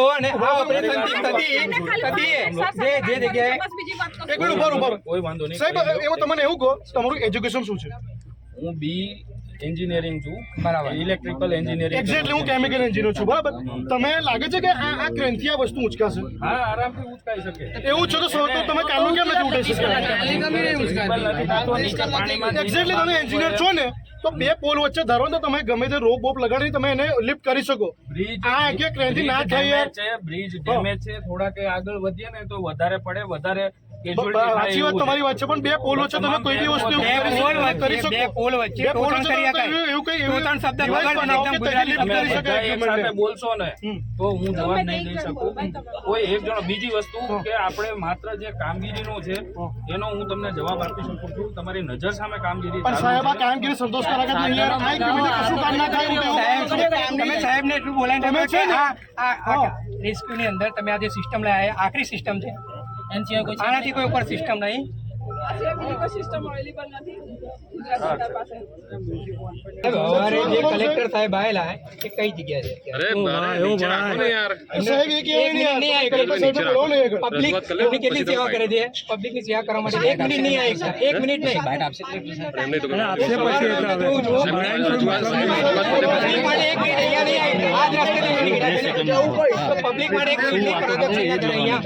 જુઓ અને આ ઓપરેશનથી થતી થતી જે જે જગ્યાએ એક મિનિટ ઉપર ઉપર કોઈ વાંધો નહીં. સાહેબ એવો તમને એવું કહો તમારું એજ્યુકેશન શું છે? હું બી એન્જિનિયરિંગ છું. બરાબર. ઇલેક્ટ્રિકલ એન્જિનિયરિંગ એક્ઝેક્ટલી હું કેમિકલ એન્જિનિયર છું બરાબર? તમે લાગે છે કે આ આ ક્રેનથી આ વસ્તુ ઉચકાશે? હા આરામથી ઉચકાઈ શકે. એવું છે તો સો તો તમે કાલનું કેમ નથી ઉઠાઈ શકતા? એક્ઝેક્ટલી તમે એન્જિનિયર છો ને. તો બે પોલ વચ્ચે ધરો તો તમે ગમે તે રોપ બોપ લગાડી તમે એને લિફ્ટ કરી શકો. બ્રિજ આ એક એક ક્રેનથી ના થાય છે બ્રિજ ડેમેજ છે થોડા કે આગળ વધીએ ને તો વધારે પડે વધારે સાચી વાત તમારી વાત છે પણ બે પોલ વચ્ચે તમે કોઈ બી વસ્તુ કરી શકો- બે પોલ વચ્ચે કરી શકાય એવું- કઈ એવું શબ્દ એકદમ કરી શકાય. એક. બોલશો ને તો હું જવાબ નહીં દઈ શકું. કોઈ એક જણો બીજી વસ્તુ કે આપણે માત્ર જે કામગીરીનો છે એનો હું તમને જવાબ આપી શકું છું. તમારી નજર સામે કામગીરી પણ સાહેબ આ. કામગીરી સંતોષકારક જ નહીં યાર? આ equipment કશું કામ ના થાય તમે સાહેબને એટલું બોલાવીને તમે છે ને? આ આ રેસ્ક્યુની અંદર તમે આ જે સિસ્ટમ લાયા આખરી સિસ્ટમ છે. આનાથી કોઈ ઉપર સિસ્ટમ નહીં. સિસ્ટમ અવેલેબલ નથી ગુજરાત સરકાર પાસે સવારે જે કલેક્ટર સાહેબ આવેલા એ કઈ જગ્યા છે સાહેબ એ કહેવાય નહીં યાર. નહીં આવે, કલેક્ટર સાહેબને બોલાવો ને એક. પબ્લિક એમની કેટલી સેવા કરે છે પબ્લિકની સેવા કરવા માટે એક મિનિટ નહીં આવે એકતા. એક મિનિટ નહીં બાઇટ આપશે પબ્લિક માટે એક મિનિટ અહીંયા નહીં આવે. આ જ રસ્તેથી હું નીકળ્યા છે ને. તો પબ્લિક માટે એક મિનિટ નહીં કરો તો થઈ જાય અહીંયા.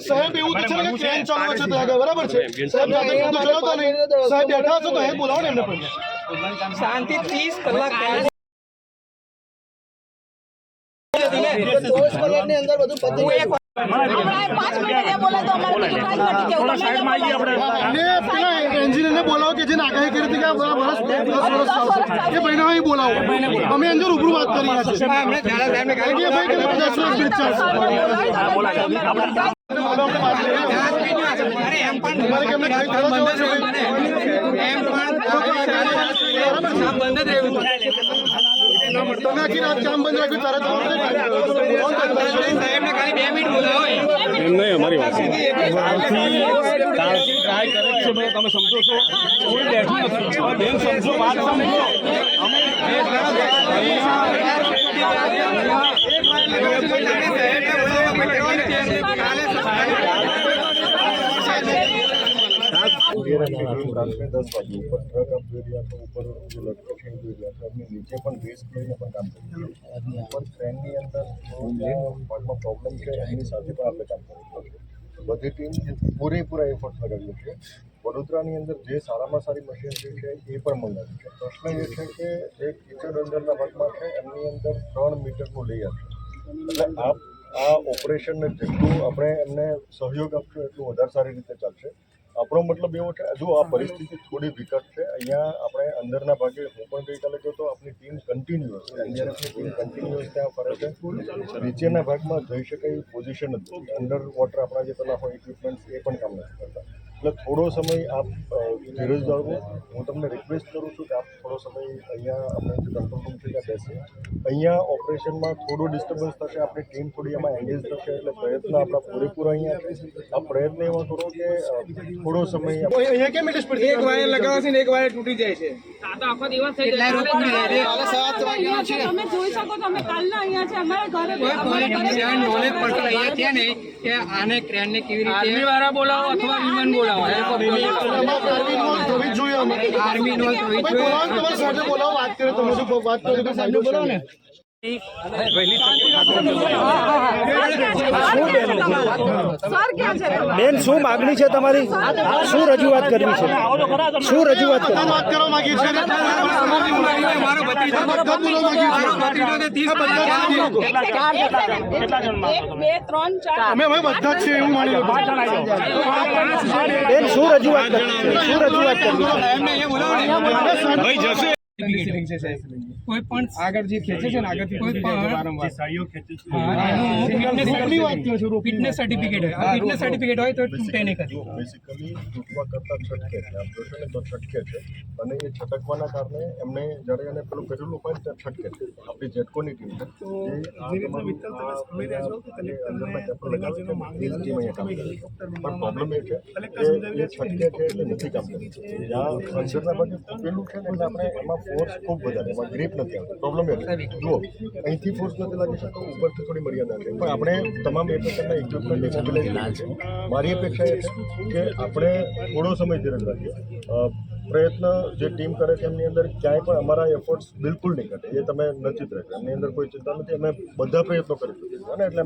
સાહેબ એવું તો છે કે ટ્રેન ચાલુ છે ત્યાં આગળ, બરાબર છે સાહેબ જાતે તો ચલાવતા નહીં સાહેબ બેઠા હશો તો એ બોલાવો ને એમને પણ શાંતિ ત્રીસ કલાક બોલાવો. એન્જિનિયરને બોલાવો કે જેને આગાહી કરી હતી કે વર્ષ દસ વર્ષ આવશે એ ભાઈને અહીં બોલાવો અમે અંદર રૂબરૂ વાત કરી રહ્યા છીએ હા, હમણાં ઝાલા સાહેબને કારણ કે એ ભાઈ કે દસ વર્ષ બ્રિજ એમ પણ તમારે કેમને કઈ થયો છે? રહ્યું ને. એમ પણ કામ બંધ જ રહ્યું તમે આખી રાત કામ તારે દસ વાગે ઉપર ટ્રક આપ જોઈ રહ્યા ઉપર જોઈ રહ્યા છો એમની નીચે પણ રેસ કરીને પણ કામ કરી ઉપર ટ્રેનની અંદર પ્રોબ્લેમ છે એમની સાથે પણ આપણે કામ કરી રહ્યા બધી ટીમ પૂરેપૂરા એફર્ટ લગાવ્યો છે વડોદરાની અંદર જે સારામાં સારી મશીનરી છે એ પણ મંગાવી છે. પ્રશ્ન એ છે કે જે કિચડ અંદરના ભાગમાં છે એમની અંદર ત્રણ મીટરનું લેયર છે. એટલે આ આ ઓપરેશનને જેટલું આપણે એમને સહયોગ આપશું એટલું વધારે સારી રીતે ચાલશે. આપણો મતલબ એવો છે, જો આ પરિસ્થિતિ થોડી વિકટ છે, અહીંયા આપણે અંદરના ભાગે હું પણ ગઈકાલે ગયો તો આપણી ટીમ કન્ટિન્યુઅસ એનડીઆરએફની ટીમ કન્ટિન્યુઅસ ત્યાં ફરે છે. નીચેના ભાગમાં જઈ શકાય પોઝિશન જ અંડર વોટર આપણા જે પેલા હોય ઇક્વિપમેન્ટ એ પણ કામ નથી કરતા. એટલે થોડો સમય આપ ધીરજ જાળવો. હું તમને રિક્વેસ્ટ કરું છું કે આપ થોડો સમય અહીંયા આપણે જે કંટ્રોલ રૂમ છે ત્યાં બેસીએ અહીંયા ઓપરેશનમાં થોડું ડિસ્ટર્બન્સ થશે આપણી ટીમ થોડી એમાં એંગેજ થશે એટલે પ્રયત્ન આપણા પૂરેપૂરા અહીંયા છે. આ પ્રયત્ન એવો કરો કે થોડો સમય અહીંયા કેમ એટલે એક વાયર લગાવશે ને એક વાયર તૂટી જાય છે. તમે જોઈ શકો તો કાલના અહીંયા છે અમારા ઘરે નોલેજ પર્સન અહીંયા છે ને કે આને ક્રેનને કેવી રીતે આર્મી વાળા બોલાવો અથવા વિમાન બોલાવો જોવી જોઈએ અમે આર્મી નો જોઈ ભાઈ બોલાવો ને સાથે બોલાવો વાત કરે તમે શું વાત કરો તો ફાયદો બોલાવો ને. તમારા? બેન શું માગણી છે તમારી? શું રજૂઆત કરવી છે? શું રજૂઆત બેન શું રજૂઆત કરવી છે? શું રજૂઆત કરવી છે. કોઈ પણ આગળ જે ખેંચે છે ને આગળથી કોઈ પણ ફિટનેસ સર્ટિફિકેટ હોય. આ ફિટનેસ સર્ટિફિકેટ હોય તો તૂટે નહીં કદી બેસિકલી તૂટવા કરતા છટકે છે. આમ જોશો ને તો છટકે છે. અને એ છટકવાના કારણે એમને જ્યારે એને પેલું કરેલું હોય ત્યાં છટકે છે. આપણી જેટકોની ટીમ છે. છે પણ પ્રોબ્લેમ એ છે કે એ છટકે છે એટલે નથી કામ કરતી. જ્યાં અંદરના ભાગે પેલું છે ને એટલે આપણે એમાં ફોર્સ ખૂબ વધારે. એમાં ગ્રીપ ઇફેક્ટ નથી આવતી. પ્રોબ્લેમ છે. જુઓ અહીંથી ફોર્સ નથી લાગી શકતો. ઉપરથી થોડી મર્યાદા છે. પણ આપણે તમામ એ પ્રકારના ઇક્વિપમેન્ટ મોબિલાઇઝ છે મારી અપેક્ષા એ છે કે આપણે થોડો સમય ધીરજ રાખીએ. પ્રયત્ન જે ટીમ કરે છે એમની અંદર ક્યાંય પણ અમારા એફર્ટ્સ બિલકુલ નહીં ઘટે. એ તમે નજીક રહેશે એમની અંદર કોઈ ચિંતા નથી. અમે બધા પ્રયત્નો કરી શકીએ અને એટલે